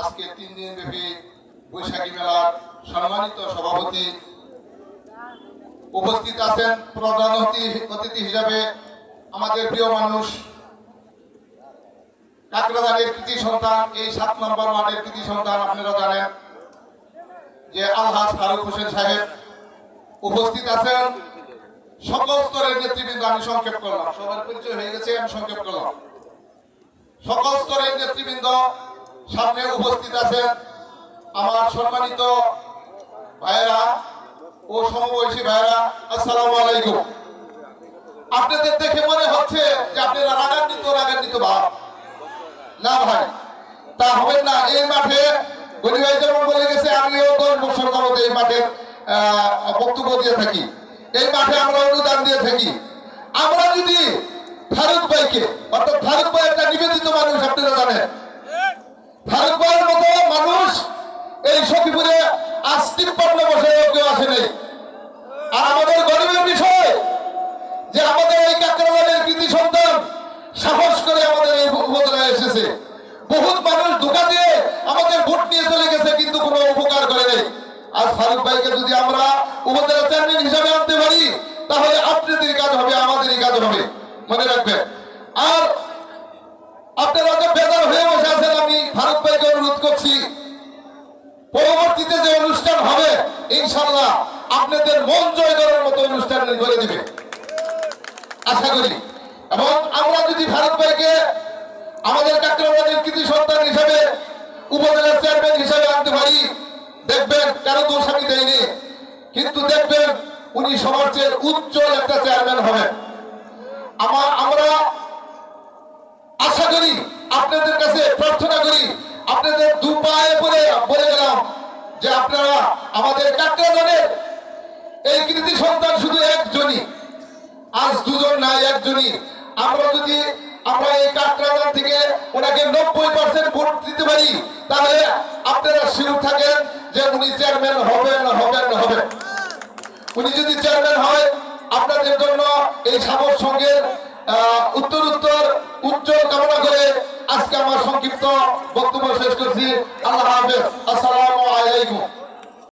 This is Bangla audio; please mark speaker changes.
Speaker 1: আজকে তিন দিন ব্যাপী বৈশাখী মেলার সম্মানিত সভাপতি উপস্থিত আছেন প্রধান অতিথি হিসাবে আমাদের প্রিয় মানুষ কাকরাদানের কৃতি সন্তান, এই সাত নম্বর ওয়ার্ডের কৃতি সন্তান আপনারা জানেন যে আলহাজ ফারুক হোসেন সাহেব উপস্থিত আছেন। সকল স্তরের নেতৃবৃন্দ, আমি সংক্ষেপ করলাম। সবার পরিচয় হয়ে গেছে, আমি সংক্ষেপ করলাম। সকল স্তরের নেতৃবৃন্দ সামনে উপস্থিত আছেন আমার সম্মানিত ভাইয়েরা ও সমবয়সী ভাইয়েরা, আসসালামু আলাইকুম। আপনাদের দেখে মনে হচ্ছে যে আপনারা রাগান্বিত রাগান্বিত ভাব। না ভাই, তা হবে না। এই মাঠে গনি ভাই যেমন বলে গেছে, আমিও দশ বছর যাবত এই মাঠে বক্তব্য দিয়ে থাকি। এই মাঠে আমরা অনুদান দিয়ে থাকি। আমরা যদি ফারুক ভাইকে, অর্থাৎ ফারুক ভাই একটা নিবেদিত মানুষ আপনারা জানেন ফারুক ভাইয়ের মতো মানুষ সখীপুরে আজ তিপ্পান্ন বছরেও কেউ আসে নেই। আর আমাদের গরিবের বিষয় যে আমাদের এই কাকরাবাদের কৃতি সন্তান সাহস করে আমাদের এই উপজেলায় এসেছে। বহুত মানুষ ধোকা দিয়ে আমাদের ভোট নিয়ে চলে গেছে, কিন্তু কোনো উপকার করে নেই। আর ফারুক ভাইকে যদি আমরা উপজেলা চেয়ারম্যান হিসাবে আনতে পারি, তাহলে আপনাদের কাজ হবে, আমাদেরই কাজ হবে। মনে রাখবেন। আর আপনারা তো বেজার হয়ে বসে আছেন আমি ফারুক ভাইকে অনুরোধ করছি পরবর্তীতে যে অনুষ্ঠান হবে ইনশাল্লাহ আপনাদের মন জয় করার মতো অনুষ্ঠান করে দিবে। আশা করি। এবং আমরা যদি ভারত ভাইকে আমাদের কাকরাবাদের কৃতি সন্তান হিসাবে, উপজেলার চেয়ারম্যান হিসাবে আনতে পারি, দেখবেন কারও দোষ আমি দেয়নি কিন্তু দেখবেন উনি চেয়ে উজ্জ্বল একটা চেয়ারম্যান হবেন। আমার, আমরা আশা করি আপনাদের কাছে প্রার্থনা করি, আপনাদের দু পায়ে পড়ে, বলে গেলাম যে আপনারা আমাদের কাকরাবাদের এই কৃতি সন্তান শুধু একজনই আজ দুজন নাই একজনই। আমরা যদি আমরা এই কাকরাদান থেকে ওনাকে নব্বই পার্সেন্ট ভোট দিতে পারি তাহলে আপনারা শিওর থাকেন যে উনি চেয়ারম্যান হবেন হবেন হবেন। উনি যদি চেয়ারম্যান হয় আপনাদের জন্য এই সামর সঙ্গের আহ, উত্তর উত্তর উজ্জ্বল আজকে আমার সংক্ষিপ্ত বক্তব্য শেষ করছি। আল্লাহ হাফেজ। আসসালামু আলাইকুম।